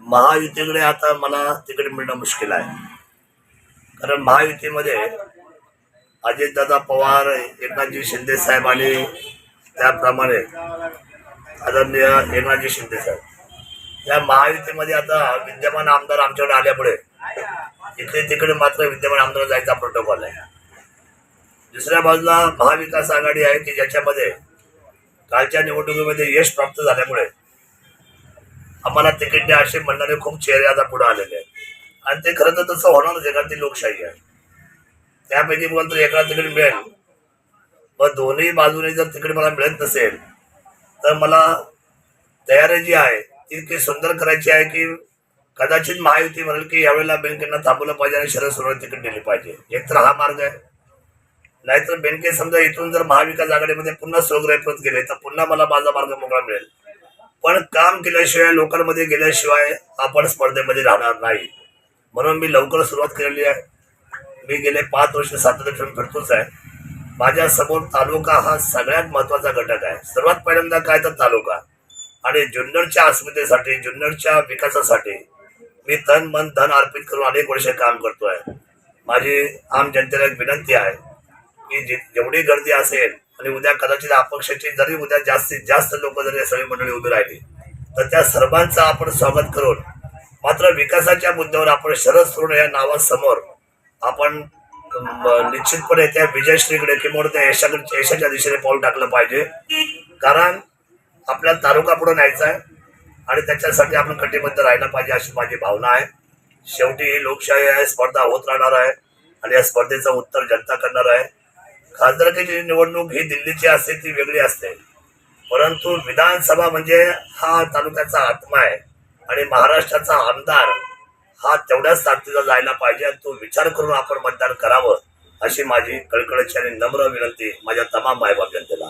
महायुतीकडे आता मला तिकडे मिळणं मुश्किल आहे. कारण महायुतीमध्ये अजितदादा पवार एकनाथजी शिंदे साहेब आणि त्याप्रमाणे आदरणीय एकनाथजी शिंदे साहेब. या महायुतीमध्ये आता विद्यमान आमदार आमच्याकडे आल्यामुळे इकडे तिकडे मात्र विद्यमान आमदार जायचा प्रोटोकॉल आहे. दुसऱ्या बाजूला महाविकास आघाडी आहे की ज्याच्यामध्ये कालच्या निवडणुकीमध्ये यश प्राप्त झाल्यामुळे आम्हाला तिकीट द्या असे म्हणणारे खूप चेहरे आता पुढे आलेले आहेत. आणि ते खरं तर तसं होणारच आहे कारण ती लोकशाही आहे. त्यापैकी मला तर एका तिकीट मिळेल. मग दोन्ही बाजूने जर तिकीट मला मिळत नसेल तर मला तयारी जी आहे ती इतकी सुंदर करायची आहे की कदाचित महायुती म्हणेल की यावेळेला बँकेंना थांबवलं पाहिजे आणि शरद सोनवणे तिकीट दिली पाहिजे. एक तर हा मार्ग आहे. नाहीतर बँकेत समजा इथून जर महाविकास आघाडीमध्ये पुन्हा स्वग्रहप्रत गेले तर पुन्हा मला माझा मार्ग मोकळा मिळेल. पण काम केल्याशिवाय लोकांमध्ये गेल्याशिवाय आपण स्पर्धेमध्ये राहणार नाही. म्हणून मी लवकर सुरुवात केलेली आहे. मी गेले पाच वर्ष सातत्याने फिरतोच आहे. माझ्यासमोर तालुका हा सगळ्यात महत्त्वाचा घटक आहे. सर्वात पहिल्यांदा काय तर तालुका. आणि जुन्नरच्या अस्मितेसाठी जुन्नरच्या विकासासाठी मी तन मन धन अर्पित करून अनेक वर्ष काम करतो आहे माझी आम जनतेला एक विनंती आहे की जे- जेवढी गर्दी असेल आणि उद्या कदाचित अपक्षाचे जरी उद्या जास्तीत जास्त लोक जरी सगळी मंडळी उभी राहिली तर त्या सर्वांचं आपण स्वागत करून मात्र विकासाच्या मुद्द्यावर आपण शरद सोडून या नावासमोर आपण निश्चितपणे त्या विजयश्रीकडे किंवा त्या यशाकडे यशाच्या दिशेने पाऊल टाकलं पाहिजे. कारण आपल्या तालुका पुढे न्यायचा आहे आणि त्याच्यासाठी आपण कटिबद्ध राहायला पाहिजे अशी माझी भावना आहे. शेवटी ही लोकशाही आहे स्पर्धा होत राहणार आहे आणि या स्पर्धेचं उत्तर जनता करणार आहे. खासदारकीची निवडणूक ही दिल्लीची असते ती वेगळी असते. परंतु विधानसभा म्हणजे हा तालुक्याचा आत्मा आहे आणि महाराष्ट्राचा आमदार हा तेवढ्याच ताकदीचा जायला पाहिजे आणि तो विचार करून आपण मतदान करावं अशी माझी कळकळीची आणि नम्र विनंती माझ्या तमाम मायबाप जनतेला.